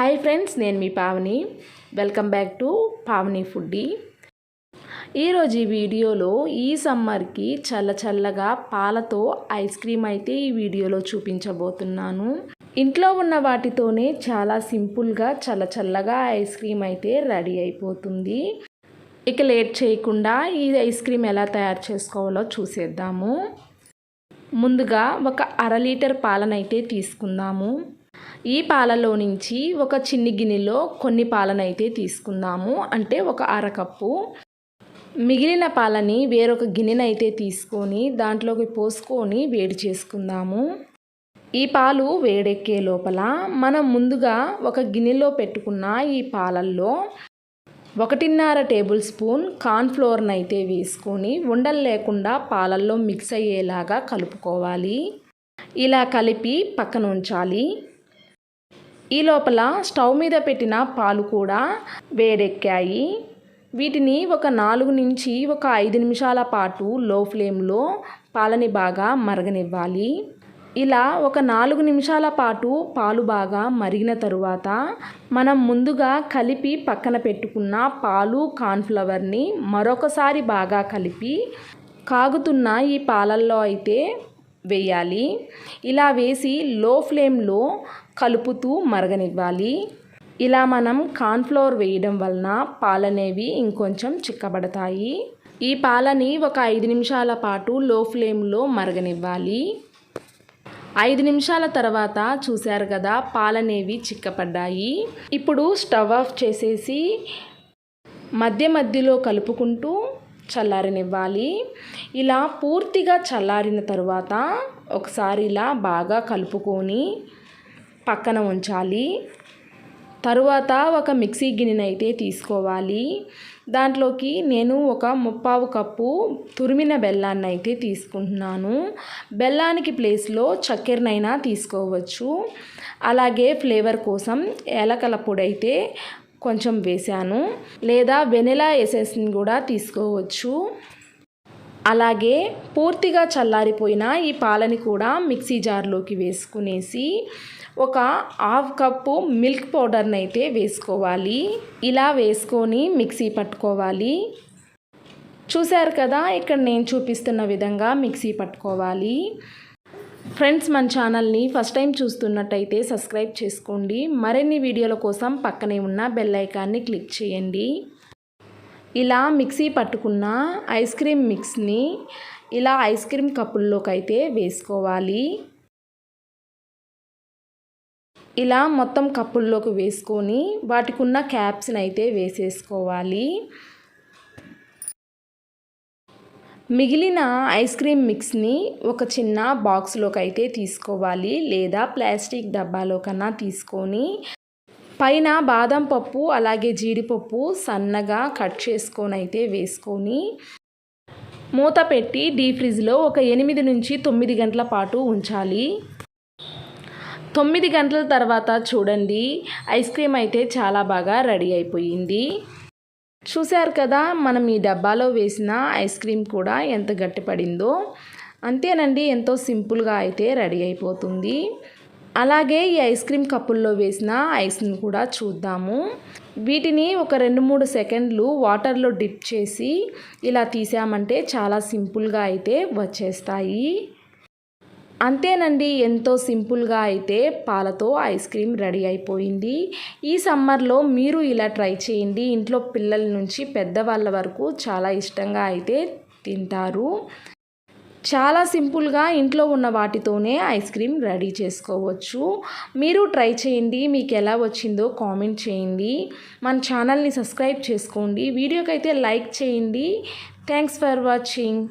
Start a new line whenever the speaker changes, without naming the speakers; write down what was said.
Hi friends నేను మీ Pavani. Welcome back to Pavani foodie ఈరోజు ఈ వీడియోలో ఈ సమ్మర్కి చల్ల చల్లగా పాలతో ఐస్ క్రీమ్ అయితే ఈ వీడియోలో చూపించబోతున్నాను. ఇంట్లో ఉన్న వాటితోనే చాలా సింపుల్గా చల్ల చల్లగా ఐస్ క్రీమ్ అయితే రెడీ అయిపోతుంది. ఇక లేట్ చేయకుండా ఈ ఐస్ క్రీమ్ ఎలా తయారు చేసుకోవాలో చూసేద్దాము. ముందుగా ఒక అర లీటర్ పాలనైతే తీసుకుందాము. ఈ పాలలో నుంచి ఒక చిన్ని గిన్నెలో కొన్ని పాలనైతే తీసుకుందాము. అంటే ఒక అరకప్పు. మిగిలిన పాలని వేరొక గిన్నెనైతే తీసుకొని దాంట్లోకి పోసుకొని వేడి చేసుకుందాము. ఈ పాలు వేడెక్కే లోపల మనం ముందుగా ఒక గిన్నెలో పెట్టుకున్న ఈ పాలల్లో ఒకటిన్నర టేబుల్ స్పూన్ కార్న్ఫ్లోర్ని అయితే వేసుకొని ఉండలు లేకుండా పాలల్లో మిక్స్ అయ్యేలాగా కలుపుకోవాలి. ఇలా కలిపి పక్కన ఉంచాలి. ఈ లోపల స్టవ్ మీద పెట్టిన పాలు కూడా వేడెక్కాయి. వీటిని ఒక నాలుగు నుంచి ఒక ఐదు నిమిషాల పాటు లో ఫ్లేమ్లో పాలని బాగా మరగనివ్వాలి. ఇలా ఒక నాలుగు నిమిషాల పాటు పాలు బాగా మరిగిన తరువాత మనం ముందుగా కలిపి పక్కన పెట్టుకున్న పాలు కార్న్ఫ్లవర్ని మరొకసారి బాగా కలిపి కాగుతున్న ఈ పాలల్లో అయితే వేయాలి. ఇలా వేసి లో ఫ్లేమ్లో కలుపుతూ మరగనివ్వాలి. ఇలా మనం కార్న్ఫ్లోర్ వేయడం వలన పాలనేవి ఇంకొంచెం చిక్కబడతాయి. ఈ పాలని ఒక ఐదు నిమిషాల పాటు లో ఫ్లేమ్లో మరగనివ్వాలి. ఐదు నిమిషాల తర్వాత చూశారు కదా పాలనేవి చిక్కపడ్డాయి. ఇప్పుడు స్టవ్ ఆఫ్ చేసేసి మధ్య మధ్యలో కలుపుకుంటూ చల్లారనివ్వాలి. ఇలా పూర్తిగా చల్లారిన తర్వాత ఒకసారి ఇలా బాగా కలుపుకొని పక్కన ఉంచాలి. తరువాత ఒక మిక్సీ గిన్నెనైతే తీసుకోవాలి. దాంట్లోకి నేను ఒక ముప్పావు కప్పు తురిమిన బెల్లాన్ని అయితే తీసుకుంటున్నాను. బెల్లానికి ప్లేస్లో చక్కెరనైనా తీసుకోవచ్చు. అలాగే ఫ్లేవర్ కోసం ఏలకల పొడి అయితే కొంచెం వేశాను. లేదా వెనిలా ఎసెస్ని కూడా తీసుకోవచ్చు. అలాగే పూర్తిగా చల్లారిపోయిన ఈ పాలని కూడా మిక్సీ జార్లోకి వేసుకునేసి ఒక హాఫ్ కప్పు మిల్క్ పౌడర్ని అయితే వేసుకోవాలి. ఇలా వేసుకొని మిక్సీ పట్టుకోవాలి. చూశారు కదా ఇక్కడ నేను చూపిస్తున్న విధంగా మిక్సీ పట్టుకోవాలి. ఫ్రెండ్స్ మన ఛానల్ని ఫస్ట్ టైం చూస్తున్నట్టయితే సబ్స్క్రైబ్ చేసుకోండి. మరిన్ని వీడియోల కోసం పక్కనే ఉన్న బెల్ ఐకాన్ని క్లిక్ చేయండి. ఇలా మిక్సీ పట్టుకున్న ఐస్ క్రీమ్ మిక్స్ని ఇలా ఐస్ క్రీమ్ కప్పుల్లోకి అయితే వేసుకోవాలి. ఇలా మొత్తం కప్పుల్లోకి వేసుకొని వాటికి ఉన్న క్యాప్స్ని అయితే వేసేసుకోవాలి. మిగిలిన ఐస్ క్రీమ్ మిక్స్ని ఒక చిన్న బాక్స్లోకి అయితే తీసుకోవాలి లేదా ప్లాస్టిక్ డబ్బాలో కన్నా తీసుకొని పైన బాదం పప్పు అలాగే జీడిపప్పు సన్నగా కట్ చేసుకొని అయితే వేసుకొని మూత పెట్టి డీ ఫ్రిడ్జ్లో ఒక ఎనిమిది నుంచి తొమ్మిది గంటల పాటు ఉంచాలి. తొమ్మిది గంటల తర్వాత చూడండి ఐస్ క్రీమ్ అయితే చాలా బాగా రెడీ అయిపోయింది. చూశారు కదా మనం ఈ డబ్బాలో వేసిన ఐస్ క్రీమ్ కూడా ఎంత గట్టిపడిందో. అంతేనండి ఎంతో సింపుల్గా అయితే రెడీ అయిపోతుంది. అలాగే ఈ ఐస్ క్రీమ్ కప్పుల్లో వేసిన ఐస్ని కూడా చూద్దాము. వీటిని ఒక రెండు మూడు సెకండ్లు వాటర్లో డిప్ చేసి ఇలా తీసామంటే చాలా సింపుల్గా అయితే వచ్చేస్తాయి. అంతేనండి ఎంతో సింపుల్గా అయితే పాలతో ఐస్ క్రీమ్ రెడీ అయిపోయింది. ఈ సమ్మర్లో మీరు ఇలా ట్రై చేయండి. ఇంట్లో పిల్లల నుంచి పెద్దవాళ్ళ వరకు చాలా ఇష్టంగా అయితే తింటారు. చాలా సింపుల్గా ఇంట్లో ఉన్న వాటితోనే ఐస్ క్రీమ్ రెడీ చేసుకోవచ్చు. మీరు ట్రై చేయండి. మీకు ఎలా వచ్చిందో కామెంట్ చేయండి. మన ఛానల్ని సబ్స్క్రైబ్ చేసుకోండి. వీడియోకైతే లైక్ చేయండి. Thanks for watching.